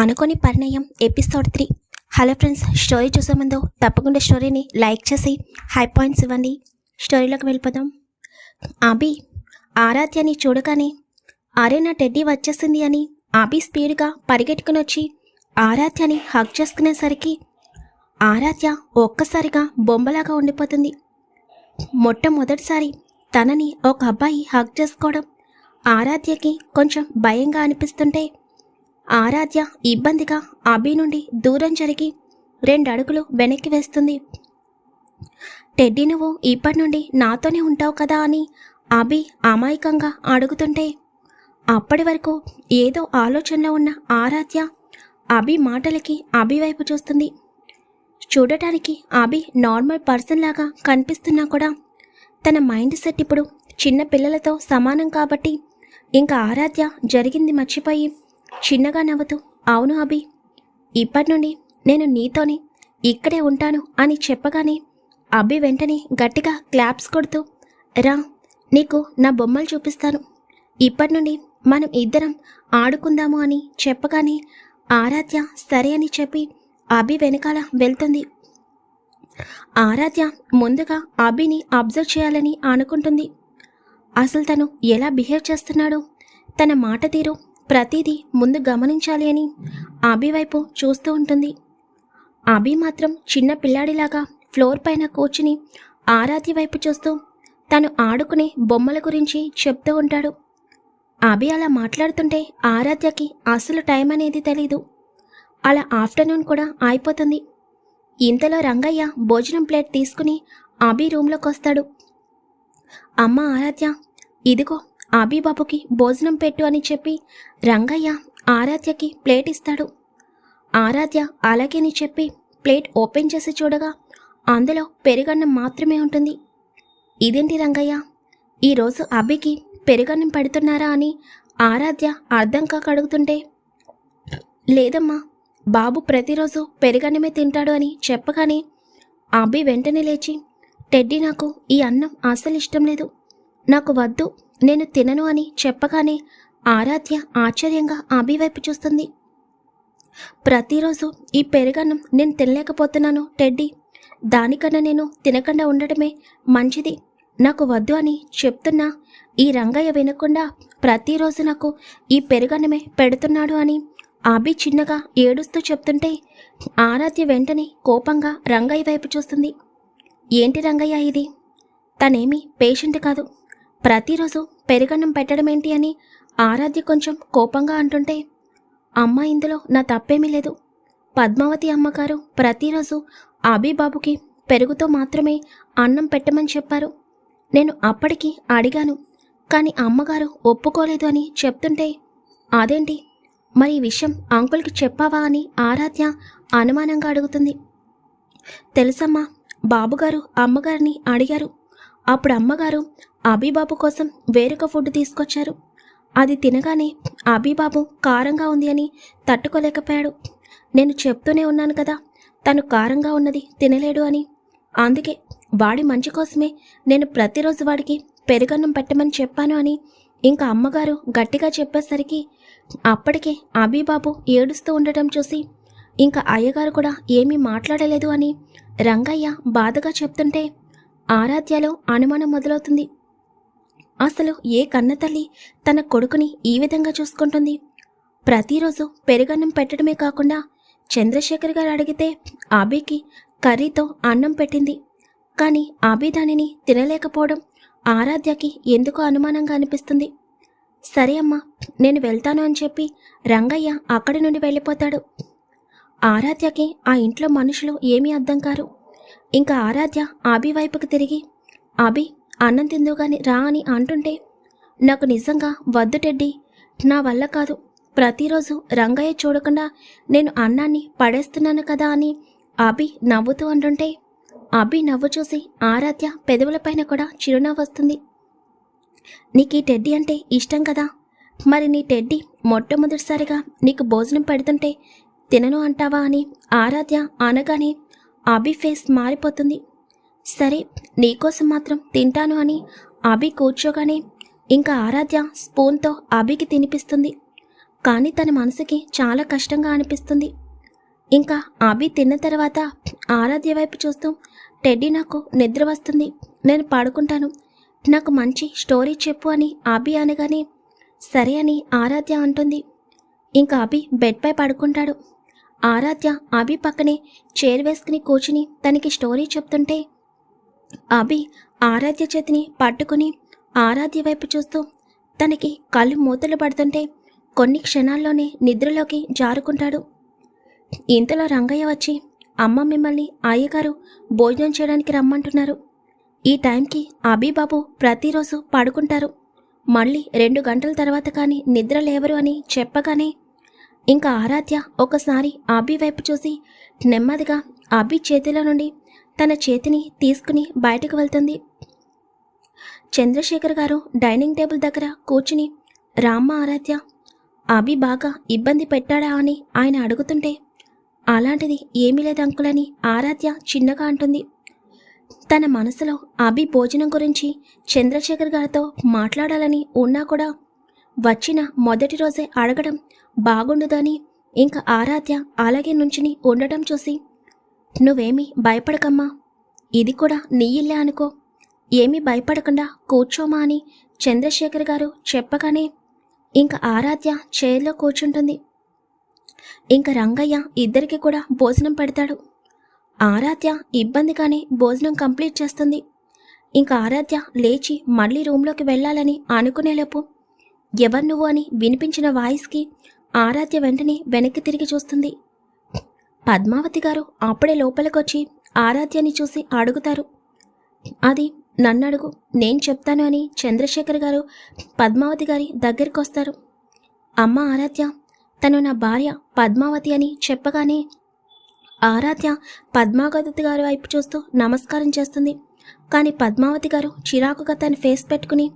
అనుకోని పరిణయం episode three. Hello friends story చూసే ముందు తప్పకుండా స్టోరీని లైక్ చేసి హై పాయింట్స్ ఇవ్వండి. స్టోరీలోకి వెళ్ళిపోదాం. అభి ఆరాధ్యని చూడగానే అరే నా టెడ్డీ వచ్చేసింది అని అభి స్పీడ్గా పరిగెట్టుకుని వచ్చి ఆరాధ్యని హక్ చేసుకునేసరికి ఆరాధ్య ఒక్కసారిగా బొమ్మలాగా ఉండిపోతుంది. మొట్టమొదటిసారి తనని ఒక అబ్బాయి హక్ చేసుకోవడం ఆరాధ్యకి కొంచెం భయంగా అనిపిస్తుంటే ఆరాధ్య ఇబ్బందిగా అభి నుండి దూరం జరిగి రెండు అడుగులు వెనక్కి వేస్తుంది. టెడ్డీ నువ్వు ఇప్పటి నుండి నాతోనే ఉంటావు కదా అని అభి అమాయకంగా అడుగుతుంటే అప్పటి వరకు ఏదో ఆలోచనలో ఉన్న ఆరాధ్య అభి మాటలకి అభి వైపు చూస్తుంది. చూడటానికి అభి నార్మల్ పర్సన్ లాగా కనిపిస్తున్నా కూడా తన మైండ్ సెట్ ఇప్పుడు చిన్న పిల్లలతో సమానం కాబట్టి ఇంకా ఆరాధ్య జరిగింది మర్చిపోయి చిన్నగా నవ్వుతూ అవును అభి ఇప్పటి నుండి నేను నీతోని ఇక్కడే ఉంటాను అని చెప్పగానే అభి వెంటనే గట్టిగా క్లాప్స్ కొడుతూ రా నీకు నా బొమ్మలు చూపిస్తాను. ఇప్పటి నుండి మనం ఇద్దరం ఆడుకుందాము అని చెప్పగానే ఆరాధ్య సరే అని చెప్పి అభి వెనకాల వెళ్తుంది. ఆరాధ్య ముందుగా అభిని అబ్జర్వ్ చేయాలని అనుకుంటుంది. అసలు తను ఎలా బిహేవ్ చేస్తున్నాడో తన మాట తీరు ప్రతిదీ ముందు గమనించాలి అని అభి వైపు చూస్తూ ఉంటుంది. అభి మాత్రం చిన్న పిల్లాడిలాగా ఫ్లోర్ పైన కూర్చుని ఆరాధ్య వైపు చూస్తూ తను ఆడుకునే బొమ్మల గురించి చెప్తూ ఉంటాడు. అభి అలా మాట్లాడుతుంటే ఆరాధ్యకి అసలు టైం అనేది తెలీదు. అలా ఆఫ్టర్నూన్ కూడా అయిపోతుంది ఇంతలో రంగయ్య భోజనం ప్లేట్ తీసుకుని అభి రూమ్లోకి వస్తాడు. అమ్మ ఆరాధ్య ఇదిగో ఆబీబాబుకి బాబుకి భోజనం పెట్టు అని చెప్పి రంగయ్య ఆరాధ్యకి ప్లేట్ ఇస్తాడు. ఆరాధ్య అలాగేని చెప్పి ప్లేట్ ఓపెన్ చేసి చూడగా అందులో పెరుగన్నం మాత్రమే ఉంటుంది. ఇదేంటి రంగయ్య? ఈరోజు అభికి పెరుగన్నం పెడుతున్నారా అని ఆరాధ్య అర్థం కాక అడుగుతుంటే లేదమ్మా బాబు ప్రతిరోజు పెరుగన్నమే తింటాడు అని చెప్పగానే అభి వెంటనే లేచి టెడ్డీ నాకు ఈ అన్నం అస్సలు ఇష్టం లేదు. నాకు వద్దు నేను తినను అని చెప్పగానే ఆరాధ్య ఆశ్చర్యంగా అభి వైపు చూస్తుంది. ప్రతిరోజు ఈ పెరుగన్నం నేను తినలేకపోతున్నాను టెడ్డీ. దానికన్నా నేను తినకుండా ఉండటమే మంచిది. నాకు వద్దు అని చెప్తున్నా ఈ రంగయ్య వినకుండా ప్రతిరోజు నాకు ఈ పెరుగన్నమే పెడుతున్నాడు అని అభి చిన్నగా ఏడుస్తూ చెప్తుంటే ఆరాధ్య వెంటనే కోపంగా రంగయ్య వైపు చూస్తుంది. ఏంటి రంగయ్య ఇది? తనేమి పేషెంట్ కాదు. ప్రతిరోజు పెరుగన్నం పెట్టడం ఏంటి అని ఆరాధ్య కొంచెం కోపంగా అంటుంటే అమ్మ ఇందులో నా తప్పేమీ లేదు. పద్మావతి అమ్మగారు ప్రతిరోజు అభిబాబుకి పెరుగుతో మాత్రమే అన్నం పెట్టమని చెప్పారు. నేను అప్పటికి అడిగాను కానీ అమ్మగారు ఒప్పుకోలేదు అని చెప్తుంటే అదేంటి? మరి ఈ విషయం అంకుల్కి చెప్పావా? అని ఆరాధ్య అనుమానంగా అడుగుతుంది. తెలుసమ్మా బాబుగారు అమ్మగారిని అడిగారు. అప్పుడు అమ్మగారు అభిబాబు కోసం వేరొక ఫుడ్ తీసుకొచ్చారు. అది తినగానే అభిబాబు కారంగా ఉంది అని తట్టుకోలేకపోయాడు. నేను చెప్తూనే ఉన్నాను కదా తను కారంగా ఉన్నది తినలేడు అని. అందుకే వాడి మంచి కోసమే నేను ప్రతిరోజు వాడికి పెరుగన్నం పెట్టమని చెప్పాను అని ఇంకా అమ్మగారు గట్టిగా చెప్పేసరికి అప్పటికే అభిబాబు ఏడుస్తూ ఉండటం చూసి ఇంకా అయ్యగారు కూడా ఏమీ మాట్లాడలేదు అని రంగయ్య బాధగా చెప్తుంటే ఆరాధ్యలో అనుమానం మొదలవుతుంది. అసలు ఏ కన్నతల్లి తన కొడుకుని ఈ విధంగా చూసుకుంటుంది? ప్రతిరోజు పెరుగన్నం పెట్టడమే కాకుండా చంద్రశేఖర్ గారు అడిగితే ఆబీకి కర్రీతో అన్నం పెట్టింది. కానీ ఆబీ దానిని తినలేకపోవడం ఆరాధ్యకి ఎందుకో అనుమానంగా అనిపిస్తుంది? సరే అమ్మా నేను వెళ్తాను అని చెప్పి రంగయ్య అక్కడి నుండి వెళ్ళిపోతాడు. ఆరాధ్యకి ఆ ఇంట్లో మనుషులు ఏమీ అర్థం కారు. ఇంకా ఆరాధ్య అభి వైపుకి తిరిగి అభి అన్నం తిందుగాని రా అని అంటుంటే నాకు నిజంగా వద్దు టెడ్డి నా వల్ల కాదు. ప్రతిరోజు రంగయ్య చూడకుండా నేను అన్నాన్ని పడేస్తున్నాను కదా అని అభి నవ్వుతూ అంటుంటే అభి నవ్వు చూసి ఆరాధ్య పెదవులపైన కూడా చిరునవ్వు వస్తుంది. నీకు ఈ టెడ్డీ అంటే ఇష్టం కదా. మరి నీ టెడ్డీ మొట్టమొదటిసారిగా నీకు భోజనం పెడుతుంటే తినను అంటావా అని ఆరాధ్య అనగానే అభి ఫేస్ మారిపోతుంది. సరే నీకోసం మాత్రం తింటాను అని అభి కూర్చోగానే ఇంకా ఆరాధ్య స్పూన్తో అభికి తినిపిస్తుంది. కానీ తన మనసుకి చాలా కష్టంగా అనిపిస్తుంది. ఇంకా అభి తిన్న తర్వాత ఆరాధ్య వైపు చూస్తూ టెడ్డీ నాకు నిద్ర వస్తుంది. నేను పడుకుంటాను. నాకు మంచి స్టోరీ చెప్పు అని అభి అనగానే సరే అని ఆరాధ్య అంటుంది. ఇంకా అభి బెడ్పై పడుకుంటాడు. ఆరాధ్య అభి పక్కనే చైర్ వేసుకుని కూర్చుని తనకి స్టోరీ చెప్తుంటే అభి ఆరాధ్య చేతిని పట్టుకుని ఆరాధ్య వైపు చూస్తూ తనకి కళ్ళు మూతలు పడుతుంటే కొన్ని క్షణాల్లోనే నిద్రలోకి జారుకుంటాడు. ఇంతలో రంగయ్య వచ్చి అమ్మ మిమ్మల్ని అయ్యగారు భోజనం చేయడానికి రమ్మంటున్నారు. ఈ టైంకి అభిబాబు ప్రతిరోజు పడుకుంటారు. మళ్ళీ రెండు గంటల తర్వాత కానీ నిద్ర లేవరు అని చెప్పగానే ఇంకా ఆరాధ్య ఒకసారి అభి వైపు చూసి నెమ్మదిగా అభి చేతిలో నుండి తన చేతిని తీసుకుని బయటకు వెళ్తుంది. చంద్రశేఖర్ గారు డైనింగ్ టేబుల్ దగ్గర కూర్చుని రామ్మ ఆరాధ్య అభి బాగా ఇబ్బంది పెట్టాడా? అని ఆయన అడుగుతుంటే అలాంటిది ఏమీ లేదు అంకులని ఆరాధ్య చిన్నగా అంటుంది. తన మనసులో అభి భోజనం గురించి చంద్రశేఖర్ గారితో మాట్లాడాలని ఉన్నా కూడా వచ్చిన మొదటి రోజే అడగడం బాగుండదని ఇంకా ఆరాధ్య అలాగే నుంచుని ఉండటం చూసి నువ్వేమీ భయపడకమ్మా. ఇది కూడా నీ ఇల్లే అనుకో. ఏమీ భయపడకుండా కూర్చోమా అని చంద్రశేఖర్ గారు చెప్పగానే ఇంకా ఆరాధ్య చైర్లో కూర్చుంటుంది. ఇంకా రంగయ్య ఇద్దరికి కూడా భోజనం పెడతాడు. ఆరాధ్య ఇబ్బందిగానే భోజనం కంప్లీట్ చేస్తుంది. ఇంకా ఆరాధ్య లేచి మళ్ళీ రూమ్లోకి వెళ్ళాలని అనుకునేలోపు ఎవరు నువ్వు అని వినిపించిన వాయిస్కి ఆరాధ్య వెంటనే వెనక్కి తిరిగి చూస్తుంది. పద్మావతి గారు అప్పుడే లోపలికొచ్చి ఆరాధ్యని చూసి అడుగుతారు. అది నన్ను అడుగు నేను చెప్తాను అని చంద్రశేఖర్ గారు పద్మావతి గారి దగ్గరికి వస్తారు. అమ్మ ఆరాధ్య తను నా భార్య పద్మావతి అని చెప్పగానే ఆరాధ్య పద్మావతి గారి వైపు చూస్తూ నమస్కారం చేస్తుంది. కానీ పద్మావతి గారు చిరాకుగా తన ఫేస్ పెట్టుకుని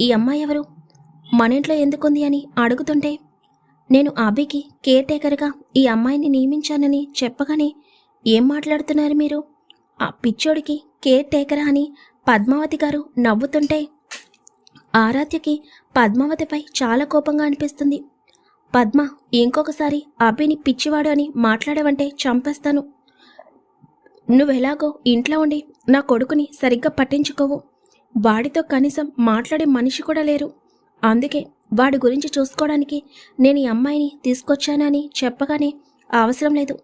ఈ అమ్మాయి ఎవరు? మన ఇంట్లో ఎందుకుంది అని అడుగుతుంటే నేను అభికి కేర్ టేకర్గా ఈ అమ్మాయిని నియమించానని చెప్పగానే ఏం మాట్లాడుతున్నారు మీరు? ఆ పిచ్చోడికి కేర్ టేకరా అని పద్మావతి గారు నవ్వుతుంటే ఆరాధ్యకి పద్మావతిపై చాలా కోపంగా అనిపిస్తుంది. పద్మ ఇంకొకసారి అభిని పిచ్చివాడు అని మాట్లాడవంటే చంపేస్తాను. నువ్వెలాగో ఇంట్లో ఉండి నా కొడుకుని సరిగ్గా పట్టించుకోవు. వాడితో కనీసం మాట్లాడే మనిషి కూడా లేరు. అందుకే వాడి గురించి చూసుకోవడానికి నేను ఈ అమ్మాయిని తీసుకొచ్చానని చెప్పగానే అవసరం లేదు.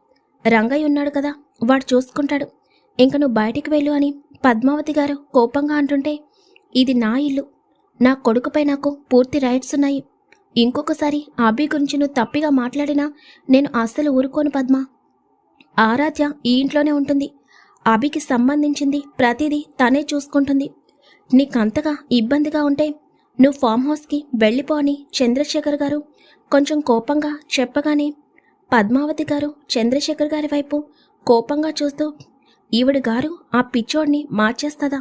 రంగయ్య ఉన్నాడు కదా వాడు చూసుకుంటాడు. ఇంక నువ్వు బయటికి వెళ్ళు అని పద్మావతి గారు కోపంగా అంటుంటే ఇది నా ఇల్లు. నా కొడుకుపై నాకు పూర్తి రైట్స్ ఉన్నాయి. ఇంకొకసారి అభి గురించి నువ్వు తప్పిగా మాట్లాడినా నేను అస్సలు ఊరుకోను పద్మ. ఆరాధ్య ఈ ఇంట్లోనే ఉంటుంది. అభికి సంబంధించింది ప్రతిదీ తనే చూసుకుంటుంది. నీకంతగా ఇబ్బందిగా ఉంటే నువ్వు ఫామ్ హౌస్కి వెళ్ళిపో అని చంద్రశేఖర్ గారు కొంచెం కోపంగా చెప్పగానే పద్మావతి గారు చంద్రశేఖర్ గారి వైపు కోపంగా చూస్తూ ఈవిడ గారు ఆ పిచ్చోడిని మార్చేస్తుందా?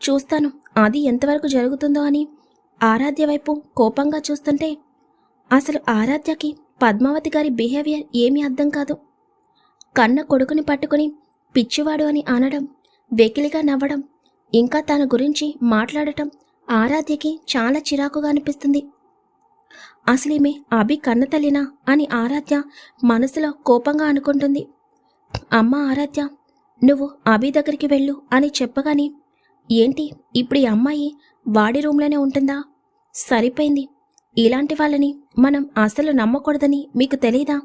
చూస్తాను. అది ఎంతవరకు జరుగుతుందో అని ఆరాధ్య వైపు కోపంగా చూస్తుంటే అసలు ఆరాధ్యకి పద్మావతి గారి బిహేవియర్ ఏమీ అర్థం కాదు. కన్న కొడుకుని పట్టుకుని పిచ్చివాడు అని అనడం వెకిలిగా నవ్వడం ఇంకా తన గురించి మాట్లాడటం ఆరాధ్యకి చాలా చిరాకుగా అనిపిస్తుంది. అసలేమే అభి కన్నతల్లినా అని ఆరాధ్య మనసులో కోపంగా అనుకుంటుంది. అమ్మ ఆరాధ్య నువ్వు అభి దగ్గరికి వెళ్ళు అని చెప్పగానే ఏంటి ఇప్పుడు ఈ అమ్మాయి వాడి రూమ్లోనే ఉంటుందా? సరిపోయింది. ఇలాంటి వాళ్ళని మనం అసలు నమ్మకూడదని మీకు తెలీదా?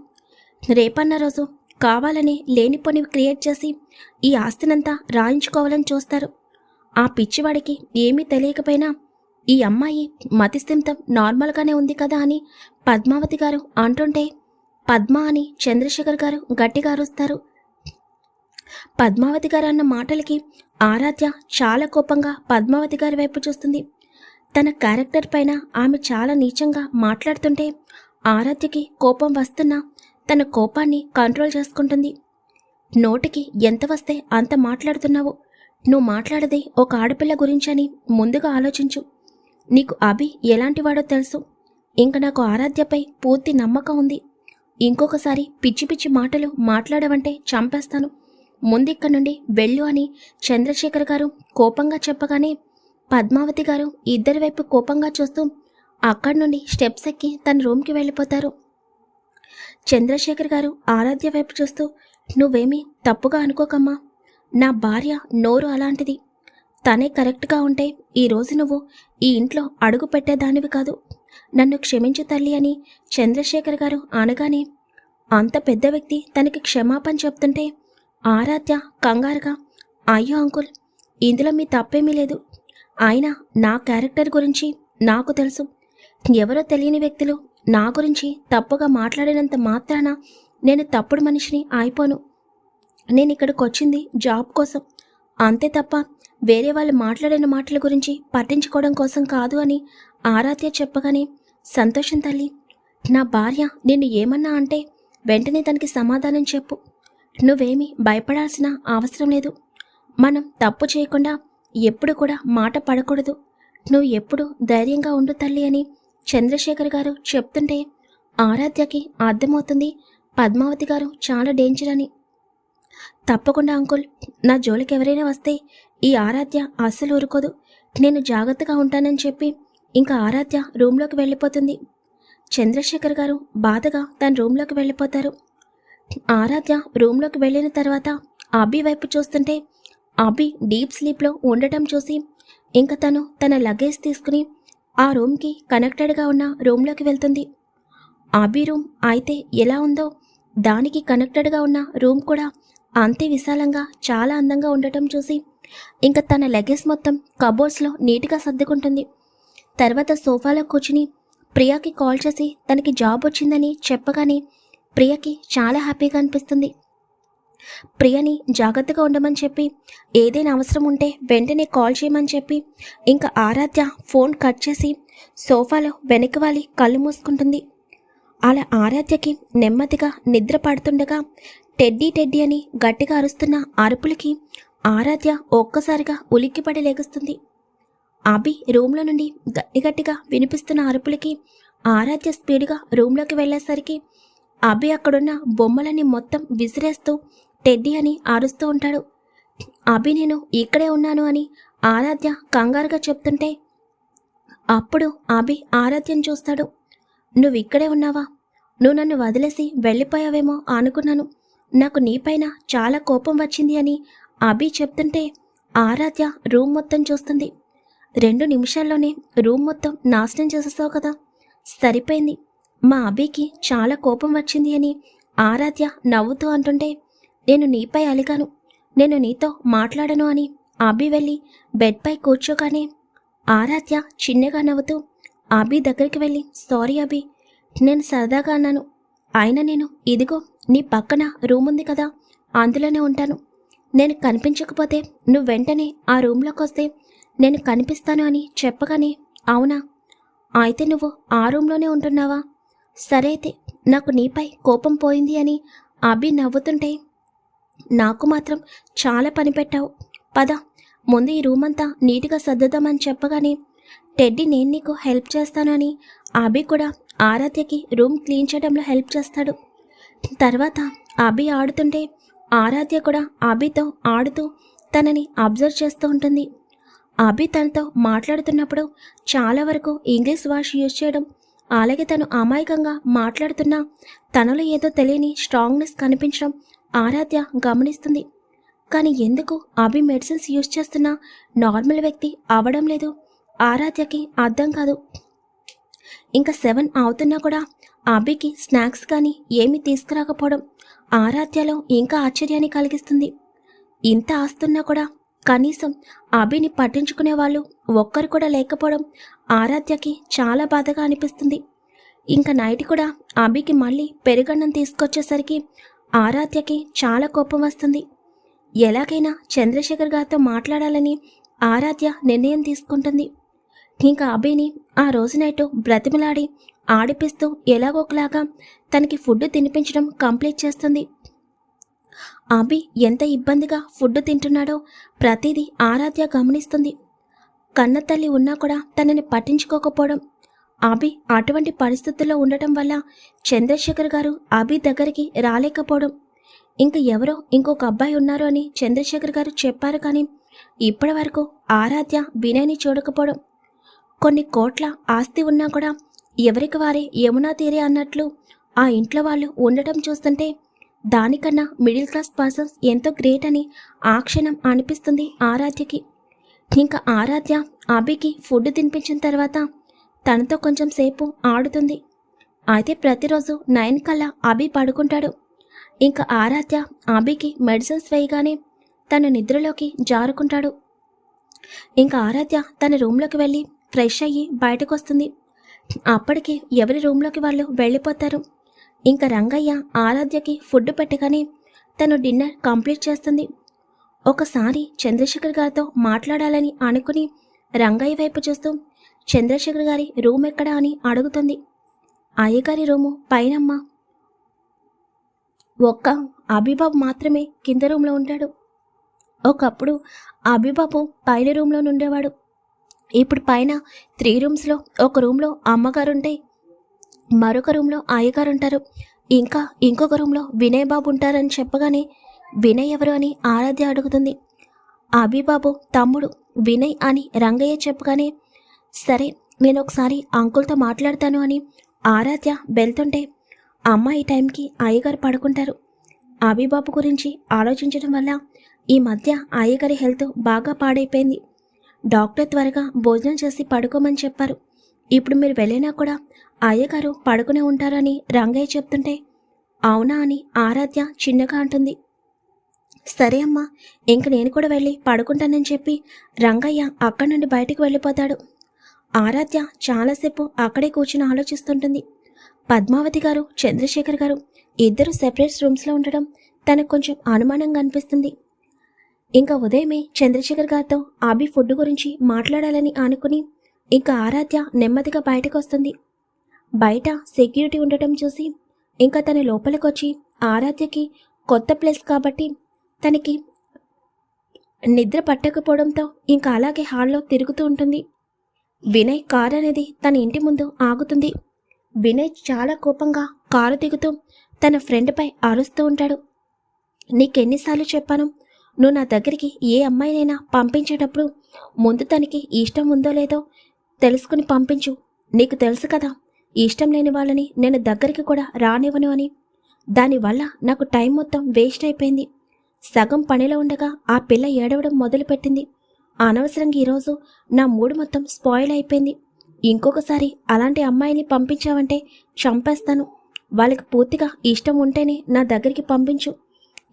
రేపన్న రోజు కావాలని లేనిపోని క్రియేట్ చేసి ఈ ఆస్తినంతా రాయించుకోవాలని చూస్తారు. ఆ పిచ్చివాడికి ఏమీ తెలియకపోయినా ఈ అమ్మాయి మతిస్థిమితం నార్మల్గానే ఉంది కదా అని పద్మావతి గారు అంటుంటే పద్మ అని చంద్రశేఖర్ గారు గట్టిగా అరుస్తారు. పద్మావతి గారు అన్న మాటలకి ఆరాధ్య చాలా కోపంగా పద్మావతి గారి వైపు చూస్తుంది. తన క్యారెక్టర్ పైన ఆమె చాలా నీచంగా మాట్లాడుతుంటే ఆరాధ్యకి కోపం వస్తున్నా తన కోపాన్ని కంట్రోల్ చేసుకుంటుంది. నోటికి ఎంత వస్తే అంత మాట్లాడుతున్నావు. నువ్వు మాట్లాడదే ఒక ఆడపిల్ల గురించని ముందుగా ఆలోచించు. నీకు అభి ఎలాంటివాడో తెలుసు. ఇంక నాకు ఆరాధ్యపై పూర్తి నమ్మకం ఉంది. ఇంకొకసారి పిచ్చి పిచ్చి మాటలు మాట్లాడవంటే చంపేస్తాను. ముందిక్క నుండి వెళ్ళు అని చంద్రశేఖర్ గారు కోపంగా చెప్పగానే పద్మావతి గారు ఇద్దరి వైపు కోపంగా చూస్తూ అక్కడి నుండి స్టెప్స్ ఎక్కి తన రూమ్కి వెళ్ళిపోతారు. చంద్రశేఖర్ గారు ఆరాధ్య వైపు చూస్తూ నువ్వేమీ తప్పుగా అనుకోకమ్మా. నా భార్య నోరు అలాంటిది. తనే కరెక్ట్గా ఉంటే ఈరోజు నువ్వు ఈ ఇంట్లో అడుగు పెట్టేదానివి కాదు. నన్ను క్షమించు తల్లి అని చంద్రశేఖర్ గారు అనగానే అంత పెద్ద వ్యక్తి తనకి క్షమాపణ చెప్తుంటే ఆరాధ్య కంగారుగా అయ్యో అంకుల్ ఇందులో మీ తప్పేమీ లేదు. అయినా నా క్యారెక్టర్ గురించి నాకు తెలుసు. ఎవరో తెలియని వ్యక్తులు నా గురించి తప్పుగా మాట్లాడినంత మాత్రాన నేను తప్పుడు మనిషిని అయిపోను. నేను ఇక్కడికి వచ్చింది జాబ్ కోసం. అంతే తప్ప వేరే వాళ్ళు మాట్లాడిన మాటల గురించి పట్టించుకోవడం కోసం కాదు అని ఆరాధ్య చెప్పగానే సంతోషం తల్లి నా భార్య నిన్ను ఏమన్నా అంటే వెంటనే తనకి సమాధానం చెప్పు. నువ్వేమీ భయపడాల్సిన అవసరం లేదు. మనం తప్పు చేయకుండా ఎప్పుడు కూడా మాట పడకూడదు. నువ్వు ఎప్పుడు ధైర్యంగా ఉండు తల్లి అని చంద్రశేఖర్ గారు చెప్తుంటే ఆరాధ్యకి అర్థమవుతుంది పద్మావతి గారు చాలా డేంజర్ అని. తప్పకుండా అంకుల్. నా జోలికి ఎవరైనా వస్తే ఈ ఆరాధ్య అస్సలు ఊరుకోదు. నేను జాగ్రత్తగా ఉంటానని చెప్పి ఇంకా ఆరాధ్య రూమ్లోకి వెళ్ళిపోతుంది. చంద్రశేఖర్ గారు బాధగా తన రూమ్లోకి వెళ్ళిపోతారు. ఆరాధ్య రూమ్లోకి వెళ్ళిన తర్వాత అభి వైపు చూస్తుంటే అభి డీప్ స్లీప్లో ఉండటం చూసి ఇంకా తను తన లగేజ్ తీసుకుని ఆ రూమ్కి కనెక్టెడ్గా ఉన్న రూమ్లోకి వెళ్తుంది. అభి రూమ్ అయితే ఎలా ఉందో దానికి కనెక్టెడ్గా ఉన్న రూమ్ కూడా అంతే విశాలంగా చాలా అందంగా ఉండటం చూసి ఇంకా తన లగేజ్ మొత్తం కబోర్డ్స్లో నీట్గా సర్దుకుంటుంది. తర్వాత సోఫాలో కూర్చుని ప్రియాకి కాల్ చేసి తనకి జాబ్ వచ్చిందని చెప్పగానే ప్రియకి చాలా హ్యాపీగా అనిపిస్తుంది. ప్రియని జాగ్రత్తగా ఉండమని చెప్పి ఏదైనా అవసరం ఉంటే వెంటనే కాల్ చేయమని చెప్పి ఇంకా ఆరాధ్య ఫోన్ కట్ చేసి సోఫాలో వెనక వాలి కళ్ళు మూసుకుంటుంది. అలా ఆరాధ్యకి నెమ్మదిగా నిద్ర పడుతుండగా టెడ్డీ టెడ్డీ అని గట్టిగా అరుస్తున్న అరుపులకి ఆరాధ్య ఒక్కసారిగా ఉలిక్కిపడి లేగుస్తుంది. అభి రూమ్లో నుండి గట్టి గట్టిగా వినిపిస్తున్న అరుపులకి ఆరాధ్య స్పీడ్గా రూమ్లోకి వెళ్ళేసరికి అభి అక్కడున్న బొమ్మలని మొత్తం విసిరేస్తూ టెడ్డీ అని అరుస్తూ ఉంటాడు. అభి నేను ఇక్కడే ఉన్నాను అని ఆరాధ్య కంగారుగా చెప్తుంటే అప్పుడు అభి ఆరాధ్యను చూస్తాడు. నువ్వు ఇక్కడే ఉన్నావా? నువ్వు నన్ను వదిలేసి వెళ్ళిపోయావేమో అనుకున్నాను. నాకు నీపైన చాలా కోపం వచ్చింది అని అభి చెప్తుంటే ఆరాధ్య రూమ్ మొత్తం చూస్తుంది. రెండు నిమిషాల్లోనే రూమ్ మొత్తం నాశనం చేసేస్తావు కదా? సరిపోయింది. మా అభికి చాలా కోపం వచ్చింది అని ఆరాధ్య నవ్వుతూ అంటుంటే నేను నీపై అలిగాను. నేను నీతో మాట్లాడను అని అభి వెళ్ళి బెడ్పై కూర్చోగానే ఆరాధ్య చిన్నగా నవ్వుతూ అభి దగ్గరికి వెళ్ళి సారీ అభి నేను సరదాగా అన్నాను. అయినా నేను ఇదిగో నీ పక్కన రూమ్ ఉంది కదా అందులోనే ఉంటాను. నేను కనిపించకపోతే నువ్వు వెంటనే ఆ రూమ్లోకి వస్తే నేను కనిపిస్తాను అని చెప్పగానే అవునా? అయితే నువ్వు ఆ రూమ్లోనే ఉంటున్నావా? సరే అయితే నాకు నీపై కోపం పోయింది అని అభి నవ్వుతుంటే నాకు మాత్రం చాలా పని పెట్టావు. పద ముందు ఈ రూమ్ అంతా నీట్గా సర్దుదామని చెప్పగానే టెడ్డీ నేను నీకు హెల్ప్ చేస్తాను అని కూడా ఆరాధ్యకి రూమ్ క్లీన్ చేయడంలో హెల్ప్ చేస్తాడు. తర్వాత అభి ఆడుతుంటే ఆరాధ్య కూడా అభితో ఆడుతూ తనని అబ్జర్వ్ చేస్తూ ఉంటుంది. అభి తనతో మాట్లాడుతున్నప్పుడు చాలా వరకు ఇంగ్లీష్ భాష యూజ్ చేయడం అలాగే తను అమాయకంగా మాట్లాడుతున్నా తనలో ఏదో తెలియని స్ట్రాంగ్నెస్ కనిపించడం ఆరాధ్య గమనిస్తుంది. కానీ ఎందుకు అభి మెడిసిన్స్ యూజ్ చేస్తున్నా నార్మల్ వ్యక్తి అవ్వడం లేదు. ఆరాధ్యకి అర్థం కాదు. ఇంకా సెవెన్ అవుతున్నా కూడా అభికి స్నాక్స్ కానీ ఏమీ తీసుకురాకపోవడం ఆరాధ్యలో ఇంకా ఆశ్చర్యాన్ని కలిగిస్తుంది. ఇంత ఆస్తున్నా కూడా కనీసం అభిని పట్టించుకునే వాళ్ళు ఒక్కరు కూడా లేకపోవడం ఆరాధ్యకి చాలా బాధగా అనిపిస్తుంది. ఇంకా నైట్ కూడా అభికి మళ్ళీ పెరుగన్నం తీసుకొచ్చేసరికి ఆరాధ్యకి చాలా కోపం వస్తుంది. ఎలాగైనా చంద్రశేఖర్ గారితో మాట్లాడాలని ఆరాధ్య నిర్ణయం తీసుకుంటుంది. ఇంకా అభిని ఆ రోజు నైట్ బ్రతిమలాడి ఆడిపిస్తూ ఎలాగోకలాగా తనకి ఫుడ్ తినిపించడం కంప్లీట్ చేస్తుంది. అభి ఎంత ఇబ్బందిగా ఫుడ్ తింటున్నాడో ప్రతిదీ ఆరాధ్య గమనిస్తుంది. కన్న తల్లి ఉన్నా కూడా తనని పట్టించుకోకపోవడం. అభి అటువంటి పరిస్థితుల్లో ఉండటం వల్ల చంద్రశేఖర్ గారు అభి దగ్గరికి రాలేకపోవడం. ఇంక ఎవరో ఇంకొక అబ్బాయి ఉన్నారు అని చంద్రశేఖర్ గారు చెప్పారు కానీ ఇప్పటి వరకు ఆరాధ్య వినయ్ని చూడకపోవడం. కొన్ని కోట్ల ఆస్తి ఉన్నా కూడా ఎవరికి వారే యమునా తీరే అన్నట్లు ఆ ఇంట్లో వాళ్ళు ఉండటం చూస్తుంటే దానికన్నా మిడిల్ క్లాస్ పర్సన్స్ ఎంతో గ్రేట్ అని ఆ క్షణం అనిపిస్తుంది ఆరాధ్యకి. ఇంకా ఆరాధ్య అభికి ఫుడ్ తినిపించిన తర్వాత తనతో కొంచెం సేపు ఆడుతుంది. అయితే ప్రతిరోజు నైన్ కల్లా అభి పడుకుంటాడు. ఇంకా ఆరాధ్య అభికి మెడిసిన్స్ వేయగానే తన నిద్రలోకి జారుకుంటాడు. ఇంకా ఆరాధ్య తన రూమ్లోకి వెళ్ళి ఫ్రెష్ అయ్యి బయటకు వస్తుంది అప్పటికి ఎవరి రూమ్లోకి వాళ్ళు వెళ్ళిపోతారు. ఇంకా రంగయ్య ఆరాధ్యకి ఫుడ్ పెట్టగానే తను డిన్నర్ కంప్లీట్ చేస్తుంది. ఒకసారి చంద్రశేఖర్ గారితో మాట్లాడాలని అనుకుని రంగయ్య వైపు చూస్తూ చంద్రశేఖర్ గారి రూమ్ ఎక్కడా అని అడుగుతుంది. అయ్యగారి రూము పైనమ్మ. ఒక్క అభిబాబు మాత్రమే కింద రూమ్లో ఉంటాడు. ఒకప్పుడు అభిబాబు పైన రూమ్లో ఉండేవాడు ఇప్పుడు పైన త్రీ రూమ్స్లో ఒక రూమ్లో అమ్మగారు ఉంటే మరొక రూమ్లో అయ్యగారు ఉంటారు ఇంకా ఇంకొక రూమ్లో వినయ్ బాబు ఉంటారని చెప్పగానే వినయ్ ఎవరు అని ఆరాధ్య అడుగుతుంది. అభిబాబు తమ్ముడు వినయ్ అని రంగయ్య చెప్పగానే సరే నేను ఒకసారి అంకుల్తో మాట్లాడతాను అని ఆరాధ్య వెళ్తుంటే అమ్మ ఈ టైంకి అయ్యగారు పడుకుంటారు. అభిబాబు గురించి ఆలోచించడం వల్ల ఈ మధ్య అయ్యగారి హెల్త్ బాగా పాడైపోయింది. డాక్టర్ త్వరగా భోజనం చేసి పడుకోమని చెప్పారు. ఇప్పుడు మీరు వెళ్ళినా కూడా అయ్యగారు పడుకునే ఉంటారని రంగయ్య చెప్తుంటే అవునా అని ఆరాధ్య చిన్నగా అంటుంది. సరే అమ్మా ఇంక నేను కూడా వెళ్ళి పడుకుంటానని చెప్పి రంగయ్య అక్కడి నుండి బయటకు వెళ్ళిపోతాడు. ఆరాధ్య చాలాసేపు అక్కడే కూర్చుని ఆలోచిస్తుంటుంది. పద్మావతి గారు చంద్రశేఖర్ గారు ఇద్దరు సెపరేట్ రూమ్స్లో ఉండడం తనకు కొంచెం అనుమానంగా అనిపిస్తుంది. ఇంకా ఉదయమే చంద్రశేఖర్ గారితో ఆబి ఫుడ్ గురించి మాట్లాడాలని అనుకుని ఇంకా ఆరాధ్య నెమ్మదిగా బయటకు వస్తుంది బయట సెక్యూరిటీ ఉండటం చూసి ఇంకా తన లోపలికొచ్చి ఆరాధ్యకి కొత్త ప్లేస్ కాబట్టి తనకి నిద్ర పట్టకపోవడంతో ఇంకా అలాగే హాల్లో తిరుగుతూ ఉంటుంది. వినయ్ కార్ అనేది తన ఇంటి ముందు ఆగుతుంది. వినయ్ చాలా కోపంగా కారు దిగుతూ తన ఫ్రెండ్పై అరుస్తూ ఉంటాడు. నీకెన్నిసార్లు చెప్పాను నువ్వు నా దగ్గరికి ఏ అమ్మాయినైనా పంపించేటప్పుడు ముందు తనకి ఇష్టం ఉందో లేదో తెలుసుకుని పంపించు. నీకు తెలుసు కదా ఇష్టం లేని వాళ్ళని నేను దగ్గరికి కూడా రానివ్వను అని. దానివల్ల నాకు టైం మొత్తం వేస్ట్ అయిపోయింది. సగం పనిలో ఉండగా ఆ పిల్ల ఏడవడం మొదలుపెట్టింది. అనవసరంగా ఈరోజు నా మూడు మొత్తం స్పాయిల్ అయిపోయింది. ఇంకొకసారి అలాంటి అమ్మాయిని పంపించావంటే చంపేస్తాను. వాళ్ళకి పూర్తిగా ఇష్టం ఉంటేనే నా దగ్గరికి పంపించు.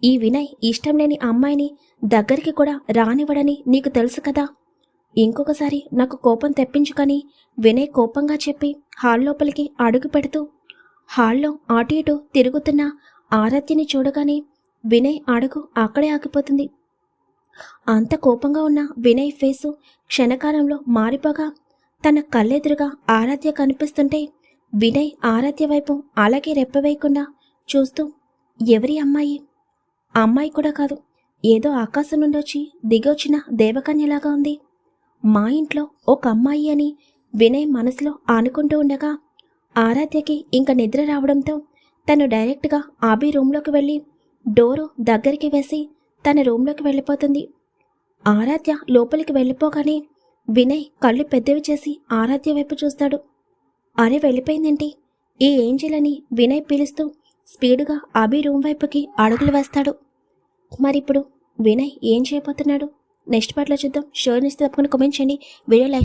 ఈ వినయ్ ఇష్టం లేని అమ్మాయిని దగ్గరికి కూడా రానివ్వడని నీకు తెలుసు కదా? ఇంకొకసారి నాకు కోపం తెప్పించుకొని వినయ్ కోపంగా చెప్పి హాల్ లోపలికి అడుగు పెడుతూ హాల్లో అటు ఇటు తిరుగుతున్న ఆరాధ్యని చూడగానే వినయ్ అడుగు అక్కడే ఆగిపోతుంది. అంత కోపంగా ఉన్న వినయ్ ఫేసు క్షణకాలంలో మారిపోగా తన కళ్ళెదురుగా ఆరాధ్య కనిపిస్తుంటే వినయ్ ఆరాధ్య వైపు అలాగే రెప్పవేయకుండా చూస్తూ ఎవరి అమ్మాయి? అమ్మాయి కూడా కాదు. ఏదో ఆకాశం నుండి వచ్చి దిగొచ్చిన దేవకన్యలాగా ఉంది. మా ఇంట్లో ఒక అమ్మాయి అని వినయ్ మనసులో ఆనుకుంటూ ఉండగా ఆరాధ్యకి ఇంక నిద్ర రావడంతో తను డైరెక్ట్గా ఆబీ రూమ్లోకి వెళ్ళి డోరు దగ్గరికి వేసి తన రూమ్లోకి వెళ్ళిపోతుంది. ఆరాధ్య లోపలికి వెళ్ళిపోగానే వినయ్ కళ్ళు పెద్దవి చేసి ఆరాధ్య వైపు చూస్తాడు. అరే వెళ్ళిపోయిందేంటి? ఈ ఏంజిల్ అని వినయ్ పిలుస్తూ స్పీడ్గా అభి రూమ్ వైపుకి అడుగులు వేస్తాడు. మరిప్పుడు వినయ్ ఏం చేయబోతున్నాడు? నెక్స్ట్ పార్ట్లో చూద్దాం. షోర్ నిస్తే తప్పకుండా కామెంట్ చేయండి. Video like